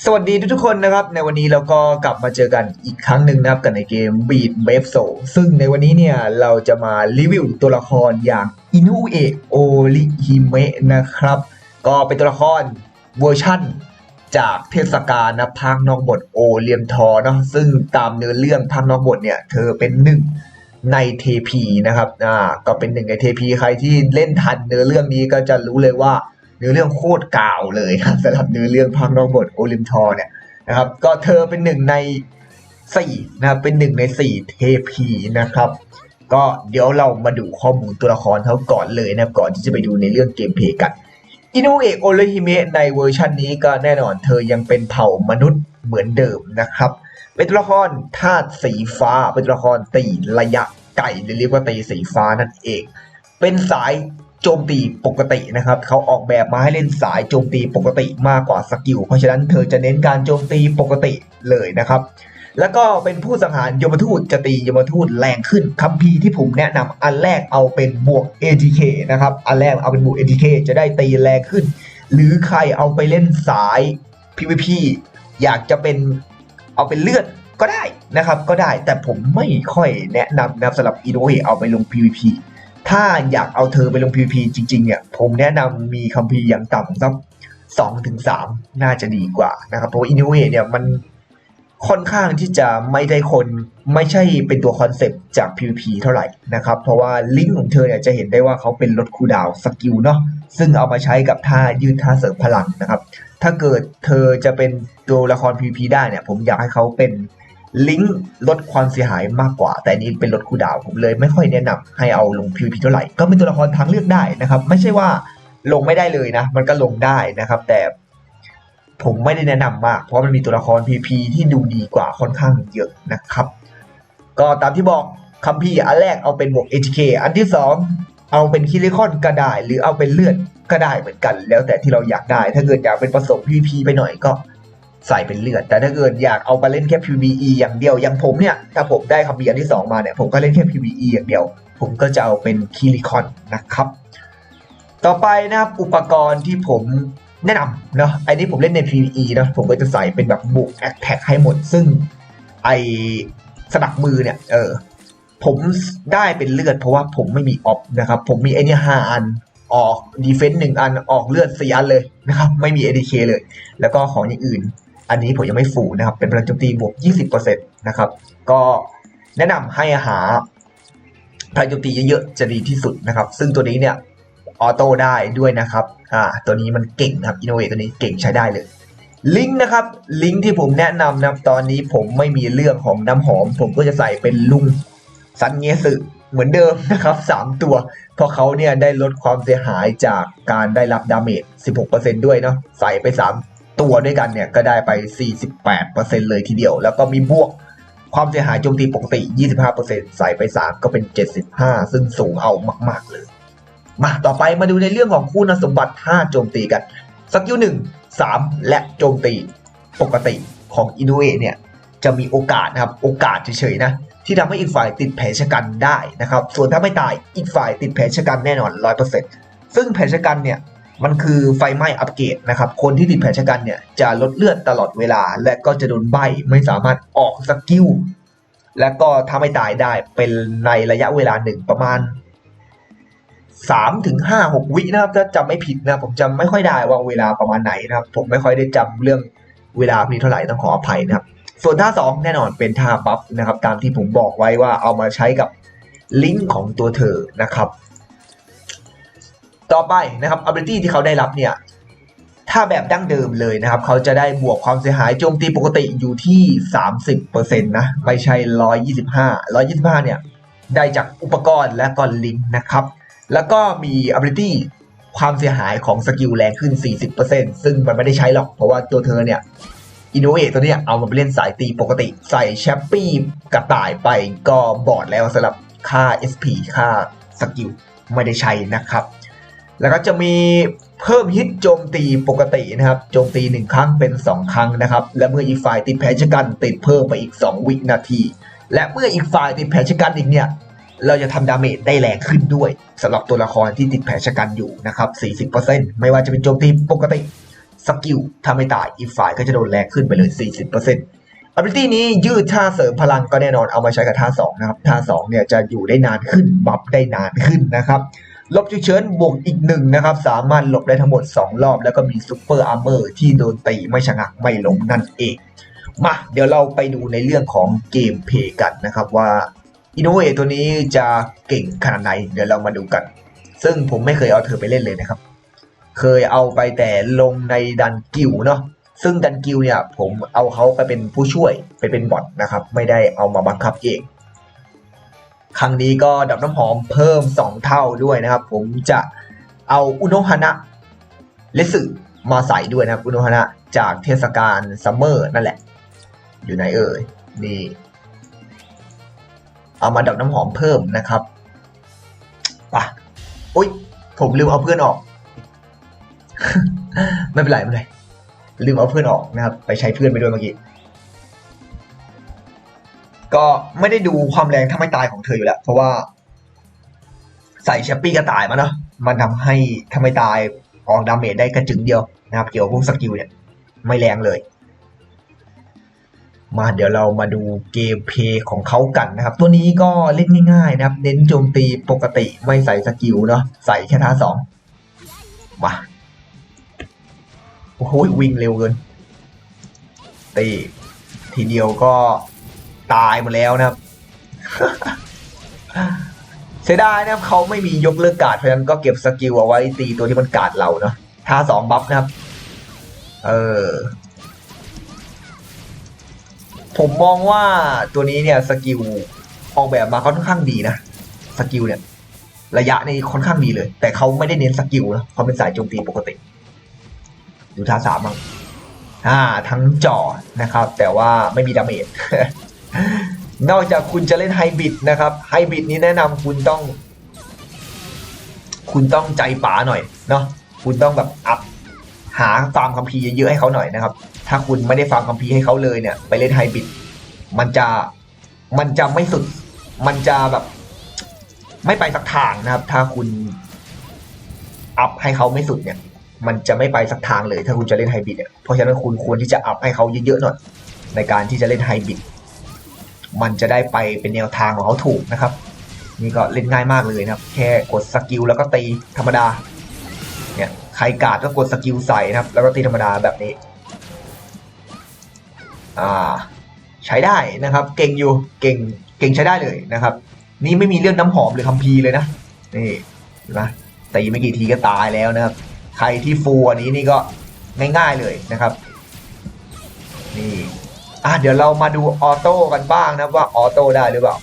สวัสดีทุกๆคนนะครับ ในวันนี้เราก็กลับมาเจอกันอีกครั้งหนึ่งนะครับกันในเกม Beat b a b e Soul ซึ่งในวันนี้เนี่ยเราจะมารีวิวตัวละครอย่างอินุเอะโอริฮิเมะนะครับ ก็เป็นตัวละครเวอร์ชั่นจากเทศกาลนะภาคนอกบทโอเลียมทอเนาะซึ่งตามเนื้อเรื่องภาคนอกบทเนี่ย เธอเป็นหนึ่งในเทพีนะครับอ่าก็เป็นหนึ่งในเทพีใครที่เล่นทันเนื้อเรื่องนี้ก็จะรู้เลยว่า นื้อเรื่องโคตรกาวเลยครับสำหรับเนื้อเรื่องภาคนอกบทโอลิมทอเนี่ยนะครับ ก็เธอเป็นหนึ่งในสี่นะครับเป็นหนึ่งในสี่เทพีนะครับ ก็เดี๋ยวเรามาดูข้อมูลตัวละครเขาก่อนเลยนะครับก่อนที่จะไปดูในเรื่องเกมเพลย์กันอินุเอะโอเลฮิเมะในเวอร์ชันนี้ก็แน่นอนเธอยังเป็นเผ่ามนุษย์เหมือนเดิมนะครับ เป็นตัวละครธาตุสีฟ้า เป็นตัวละครตีระยะไกลหรือเรียกว่าตีสีฟ้านั่นเอง เป็นสาย โจมตีปกตินะครับเขาออกแบบมาให้เล่นสายโจมตีปกติมากกว่าสกิลเพราะฉะนั้นเธอจะเน้นการโจมตีปกติเลยนะครับ แล้วก็เป็นผู้สังหารยมทูตจะตียมทูตแรงขึ้นคัมภีร์ที่ผมแนะนำอันแรกเอาเป็นบวก ATK นะครับอันแรกเอาเป็นบวก ATK จะได้ตีแรงขึ้น หรือใครเอาไปเล่นสาย PVP อยากจะเป็นเอาเป็นเลือดก็ได้นะครับก็ได้แต่ผมไม่ค่อยแนะนำนะสำหรับอีโดเเอาไปลง PVP ถ้าอยากเอาเธอไปลง PVP จริงๆเนี่ยผมแนะนำมีคัมภีร์อย่างต่ำสักสองถึงสามน่าจะดีกว่านะครับ เพราะว่าอินโนเวเนี่ยมันค่อนข้างที่จะไม่ได้คนไม่ใช่เป็นตัวคอนเซปต์จาก PVP เท่าไหร่นะครับ เพราะว่าลิงก์ของเธอเนี่ยจะเห็นได้ว่าเขาเป็นลดคูดาวสกิลเนาะซึ่งเอามาใช้กับท่ายืดท่าเสริมพลังนะครับ ถ้าเกิดเธอจะเป็นตัวละคร PVP ได้เนี่ยผมอยากให้เขาเป็น ลิงก์ลดความเสียหายมากกว่า แต่นี้เป็นลดคูดาวผมเลยไม่ค่อยแนะนำให้เอาลง PVP เท่าไหร่ ก็เป็นตัวละครทางเลือกได้นะครับ ไม่ใช่ว่าลงไม่ได้เลยนะ มันก็ลงได้นะครับ แต่ผมไม่ได้แนะนำมาก เพราะมันมีตัวละคร PVP ที่ดูดีกว่าค่อนข้างเยอะนะครับ ก็ตามที่บอกคัมภีร์อันแรกเอาเป็นบวก ATK อันที่สองเอาเป็นคิริคอนก็ได้ หรือเอาเป็นเลือดก็ได้เหมือนกัน แล้วแต่ที่เราอยากได้ ถ้าเกิดอยากเป็นผสม PVP ไปหน่อยก็ ใส่เป็นเลือด แต่ถ้าเกิดอยากเอาไปเล่นแค่ PVE อย่างเดียวอย่างผมเนี่ย ถ้าผมได้คัมภีร์อันที่สองมาเนี่ย ผมก็เล่นแค่ PVE อย่างเดียว ผมก็จะเอาเป็นคิริคอนนะครับ ต่อไปนะครับอุปกรณ์ที่ผมแนะนำเนาะไอ้นี้ผมเล่นใน PVE เนาะผมก็จะใส่เป็นแบบบุกแอคแท็กให้หมด ซึ่งไอสนับมือเนี่ย เออ ผมได้เป็นเลือดเพราะว่าผมไม่มีออฟนะครับ ผมมีไอ้นี่ห้าอันออกดีเฟนต์หนึ่งอันออกเลือดสี่อันเลยนะครับ ไม่มี ADK เลย แล้วก็ของอย่างอื่น อันนี้ผมยังไม่ฟูนะครับ เป็นพลังโจมตีบวก 20%นะครับ ก็แนะนำให้หาพลังโจมตีเยอะๆจะดีที่สุดนะครับ ซึ่งตัวนี้เนี่ยออโต้ได้ด้วยนะครับ อ่า ตัวนี้มันเก่งนะครับอินโนเวตัวนี้เก่งใช้ได้เลย ลิงก์นะครับ ลิงก์ที่ผมแนะนำนะครับ ตอนนี้ผมไม่มีเรื่องของน้ำหอม ผมก็จะใส่เป็นลุงซันเงสึเหมือนเดิมนะครับ 3 ตัว เพราะเขาเนี่ยได้ลดความเสียหายจากการได้รับดาเมจ 16%ด้วยเนาะ ใส่ไป 3 ตัวด้วยกันเนี่ยก็ได้ไป 48%เลยทีเดียว แล้วก็มีบวกความเสียหายโจมตีปกติ 25%ใส่ไป 3 ก็เป็น 75 ซึ่งสูงเอามาก ๆ เลย มาต่อไปมาดูในเรื่องของคุณสมบัติท่าโจมตีกัน สกิลหนึ่งสามและโจมตีปกติของอินูเอเนี่ยจะมีโอกาสนะครับโอกาสเฉยๆนะที่ทำให้อีกฝ่ายติดแผลชะกันได้นะครับ ส่วนถ้าไม่ตายอีกฝ่ายติดแผลชะกันแน่นอน 100%ซึ่งแผลชะกันเนี่ย มันคือไฟไหม้อัปเกรดนะครับ คนที่ติดแผลชะกันเนี่ยจะลดเลือดตลอดเวลา และก็จะโดนใบไม่สามารถออกสกิลและก็ถ้าไม่ตายได้เป็นในระยะเวลาหนึ่งประมาณสามถึงห้าหกวินะครับถ้าจำไม่ผิดนะผมจำไม่ค่อยได้ว่าเวลาประมาณไหนนะครับ ผมไม่ค่อยได้จำเรื่องเวลานี้เท่าไหร่ต้องขออภัยนะครับ ส่วนท่าสองแน่นอนเป็นท่าบัฟนะครับ ตามที่ผมบอกไว้ว่าเอามาใช้กับลิงก์ของตัวเธอนะครับ ต่อไปนะครับ ability ที่เขาได้รับเนี่ย ถ้าแบบดั้งเดิมเลยนะครับ เขาจะได้บวกความเสียหายโจมตีปกติอยู่ที่ 30%นะไม่ใช่ 125 125 เนี่ย ได้จากอุปกรณ์และก็ลิงก์นะครับ แล้วก็มี ability ความเสียหายของสกิลแรงขึ้น 40%ซึ่งมันไม่ได้ใช้หรอก เพราะว่าตัวเธอเนี่ยอินโนเวตตัวเนี้ยเอามาไปเล่นสายตีปกติ ใส่แชปปี้กระต่ายไปก็บอดแล้วสำหรับค่า SP ค่าสกิลไม่ได้ใช้นะครับ แล้วก็จะมีเพิ่มฮิตโจมตีปกตินะครับ โจมตี 1 ครั้งเป็น 2 ครั้งนะครับ และเมื่ออีกฝ่ายติดแผลชะกันติดเพิ่มไปอีก 2 วินาที และเมื่ออีกฝ่ายติดแผลชะกันอีกเนี่ย เราจะทำดาเมจได้แรงขึ้นด้วยสำหรับตัวละครที่ติดแผลชะกันอยู่นะครับ 40%ไม่ว่าจะเป็นโจมตีปกติสกิลถ้าไม่ตายอีกฝ่ายก็จะโดนแรงขึ้นไปเลย 40% ability นี้ยืดท่าเสริมพลังก็แน่นอนเอามาใช้กับท่า2นะครับท่า2เนี่ยจะอยู่ได้นานขึ้นบัฟได้นานขึ้นนะครับ ลบฉุกเฉินบวกอีกหนึ่งนะครับ สามารถหลบได้ทั้งหมด 2 รอบ แล้วก็มีซูเปอร์อาร์เมอร์ที่โดนตีไม่ชะงักไม่ล้มนั่นเอง มาเดี๋ยวเราไปดูในเรื่องของเกมเพย์กันนะครับว่าอินโนเอตัวนี้จะเก่งขนาดไหน เดี๋ยวเรามาดูกัน ซึ่งผมไม่เคยเอาเธอไปเล่นเลยนะครับ เคยเอาไปแต่ลงในดันกิวเนาะซึ่งดันกิวเนี่ยผมเอาเขาไปเป็นผู้ช่วยไปเป็นบอทนะครับ ไม่ได้เอามาบังคับเอง ครั้งนี้ก็ดับน้ำหอมเพิ่ม 2 เท่าด้วยนะครับ ผมจะเอาอุโนฮานะเลสึมาใส่ด้วยนะครับอุโนฮานะจากเทศกาลซัมเมอร์นั่นแหละ อยู่ไหนเอ่ยนี่เอามาดับน้ำหอมเพิ่มนะครับปะอุ้ยผมลืมเอาเพื่อนออก ไม่เป็นไรไม่เป็นไรลืมเอาเพื่อนออกนะครับ ไปใช้เพื่อนไปด้วยเมื่อกี้ ก็ไม่ได้ดูความแรงถ้าไม่ตายของเธออยู่แล้ว เพราะว่า ใส่แชปปี้กระต่ายมาเนาะมันทำให้ถ้าไม่ตายออกดาเมจได้กระจึงเดียวนะครับ เกี่ยวกับพวกสกิลเนี่ย ไม่แรงเลย มาเดี๋ยวเรามาดูเกมเพย์ของเขากันนะครับ ตัวนี้ก็เล่นง่ายๆนะครับ เน้นโจมตีปกติไม่ใส่สกิลเนาะใส่แค่ท่าสองมาโอ้โหวิ่งเร็วเกินตีทีเดียวก็ ตายหมดแล้วนะครับ เสียดายนะครับเขาไม่มียกเลิกการ์ดเพราะฉะนั้นก็เก็บสกิลเอาไว้ตีตัวที่มันการ์ดเราเนาะท่าสองบัฟนะครับ เออ ผมมองว่าตัวนี้เนี่ยสกิลออกแบบมาค่อนข้างดีนะสกิลเนี่ย ระยะนี่ค่อนข้างดีเลย แต่เขาไม่ได้เน้นสกิลนะเขาเป็นสายโจมตีปกติดูท่าสามบ้างอ่าทั้งจ่อนะครับ แต่ว่าไม่มีดาเมจ นอกจากคุณจะเล่นไฮบิดนะครับไฮบิดนี้แนะนำคุณต้อง คุณต้องใจป๋าหน่อยเนาะคุณต้องแบบอัพหาฟาร์มคัมภีร์เยอะๆให้เขาหน่อยนะครับ ถ้าคุณไม่ได้ฟาร์มคัมภีร์ให้เขาเลยเนี่ย ไปเล่นไฮบิดมันจะมันจะไม่สุด มันจะแบบ ไม่ไปสักทางนะครับ ถ้าคุณอัพให้เขาไม่สุดเนี่ย มันจะไม่ไปสักทางเลย ถ้าคุณจะเล่นไฮบิดเนี่ยเพราะฉะนั้นคุณควรที่จะอัพให้เขาเยอะๆหน่อยในการที่จะเล่นไฮบิด มันจะได้ไปเป็นแนวทางของเขาถูกนะครับ นี่ก็เล่นง่ายมากเลยนะครับ แค่กดสกิลแล้วก็ตีธรรมดา เนี่ยใครกาดก็กดสกิลใส่นะครับ แล้วก็ตีธรรมดาแบบนี้ อ่า ใช้ได้นะครับ เก่งอยู่เก่งเก่งใช้ได้เลยนะครับ นี่ไม่มีเรื่องน้ำหอมหรือคัมภีเลยนะนี่เห็นไหมตีไม่กี่ทีก็ตายแล้วนะครับ ใครที่ฟูอันนี้นี่ก็ง่ายๆเลยนะครับ นี่ อะเดี๋ยวเรามาดูออโต้กันบ้างนะว่าออโต้ได้หรือเปล่า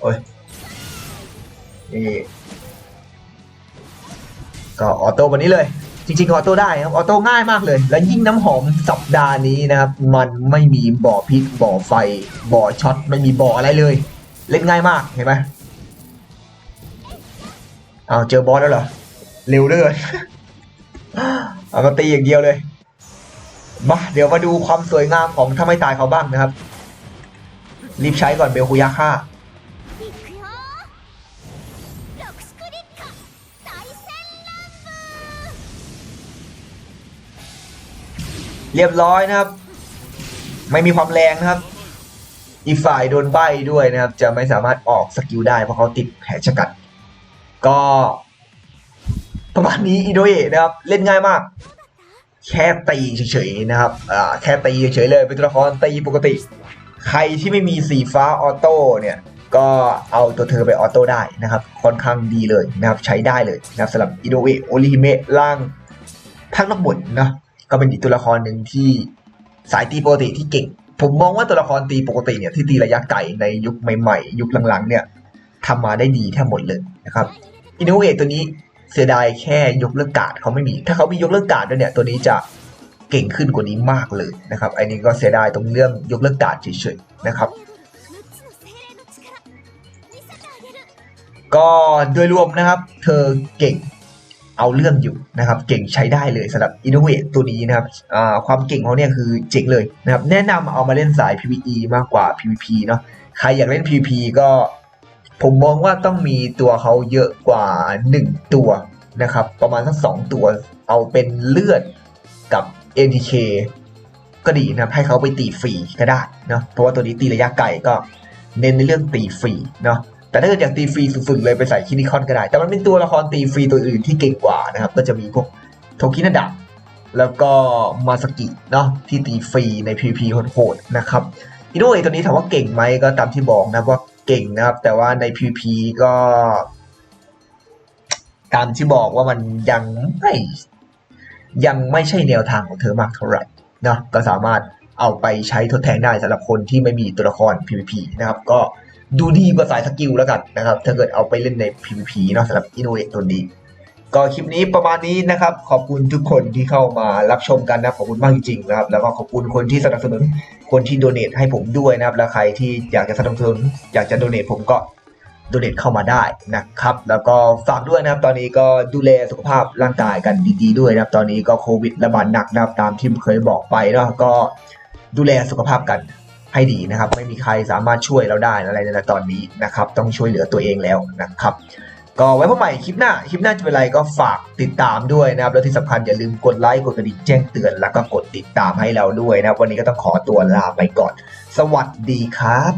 โอ้ยนี่ก็ออโต้วันนี้เลย จริงๆออโต้ได้ครับออโต้ง่ายมากเลย แล้วยิ่งน้ำหอมสัปดาห์นี้นะครับ มันไม่มีบ่อพิษบ่อไฟ บ่อช็อตไม่มีบ่ออะไรเลย เล่นง่ายมากเห็นไหมอ้าวเจอบอสแล้วเหรอเร็วเลยเอามาตีอย่างเดียวเลย มาเดี๋ยวมาดูความสวยงามของถ้าไม่ตายเขาบ้างนะครับ รีบใช้ก่อนเบลคุยาค่าเรียบร้อยนะครับ ไม่มีความแรงนะครับ อีกฝ่ายโดนใบด้วยนะครับ จะไม่สามารถออกสกิลได้เพราะเขาติดแผลชะกัด ก็ ประมาณนี้อิโดเอะนะครับ เล่นง่ายมาก แค่ตีเฉยๆนะครับอ่าแค่ตีเฉยๆเลยเป็นตัวละครตีปกติ ใครที่ไม่มีสีฟ้าออโต้เนี่ยก็เอาตัวเธอไปออโต้ได้นะครับ ค่อนข้างดีเลยนะครับใช้ได้เลยนะครับสำหรับอิโดเอะโอริฮิเมะล่างภาคนักบทนะก็เป็นอีกตัวละครหนึ่งที่สายตีปกติที่เก่ง ผมมองว่าตัวละครตีปกติเนี่ยที่ตีระยะไกลในยุคใหม่ๆ ยุคหลังๆเนี่ยทำมาได้ดีแทบหมดเลยนะครับอินโนเอตัวนี้ เสียดายแค่ยกเลิกการ์ดเขาไม่มี ถ้าเขามียกเลิกการ์ดด้วยเนี่ยตัวนี้จะเก่งขึ้นกว่านี้มากเลยนะครับไอ้นนี้ก็เสียดายตรงเรื่องยกเลิกการ์ดเฉยๆนะครับ ก็โดยรวมนะครับ เธอเก่งเอาเรื่องอยู่นะครับ เก่งใช้ได้เลยสำหรับ Innovate ตัวนี้นะครับความเก่งเขาเนี่ยคือเจ๋งเลยนะครับ แนะนำเอามาเล่นสาย PVE มากกว่า PVP เนาะใครอยากเล่น PVP ก็ ผมมองว่าต้องมีตัวเขาเยอะกว่า 1 ตัวนะครับ ประมาณสัก2ตัว เอาเป็นเลือดกับ NTK ก็ดีนะให้เขาไปตีฟรีก็ได้เนาะเพราะว่าตัวนี้ตีระยะไกลก็เน้นในเรื่องตีฟรีเนาะแต่ถ้าเกิดอยากตีฟรีสุดๆเลยไปใส่คินิคอนก็ได้ แต่มันเป็นตัวละครตีฟรีตัวอื่นที่เก่งกว่านะครับ ก็จะมีพวกโทคินาดะแล้วก็มาสกิเนาะที่ตีฟรีใน PVP โหดๆนะครับอินโนเอตัวนี้ถามว่าเก่งไหมก็ตามที่บอกนะว่า เก่งนะครับ แต่ว่าใน PVP ก็ตามที่บอกว่ามันยังไม่ยังไม่ใช่แนวทางของเธอมากเท่าไหร่นะก็สามารถเอาไปใช้ทดแทนได้สำหรับคนที่ไม่มีตัวละคร PVP นะครับ ก็ดูดีกว่าสายสกิลแล้วกันนะครับ ถ้าเกิดเอาไปเล่นใน PVP เนาะสำหรับอินโนเอตัวนี้ ก็คลิปนี้ประมาณนี้นะครับ ขอบคุณทุกคนที่เข้ามารับชมกันนะขอบคุณมากจริงๆนะครับแล้วก็ขอบคุณคนที่สนับสนุนคนที่โดเนทให้ผมด้วยนะครับแล้วใครที่อยากจะสนับสนุนอยากจะโดเนทผมก็โดเนทเข้ามาได้นะครับ แล้วก็ฝากด้วยนะครับ ตอนนี้ก็ดูแลสุขภาพร่างกายกันดีๆด้วยนะครับ ตอนนี้ก็โควิดระบาดหนักนะครับตามที่เคยบอกไปเนาะก็ดูแลสุขภาพกันให้ดีนะครับ ไม่มีใครสามารถช่วยเราได้อะไรในตอนนี้นะครับ ต้องช่วยเหลือตัวเองแล้วนะครับ ก็ไว้พบใหม่คลิปหน้า คลิปหน้าจะเป็นอะไรก็ฝากติดตามด้วยนะครับ แล้วที่สำคัญอย่าลืมกดไลค์ กดกระดิ่งแจ้งเตือน แล้วก็กดติดตามให้เราด้วยนะครับวันนี้ก็ต้องขอตัวลาไปก่อน สวัสดีครับ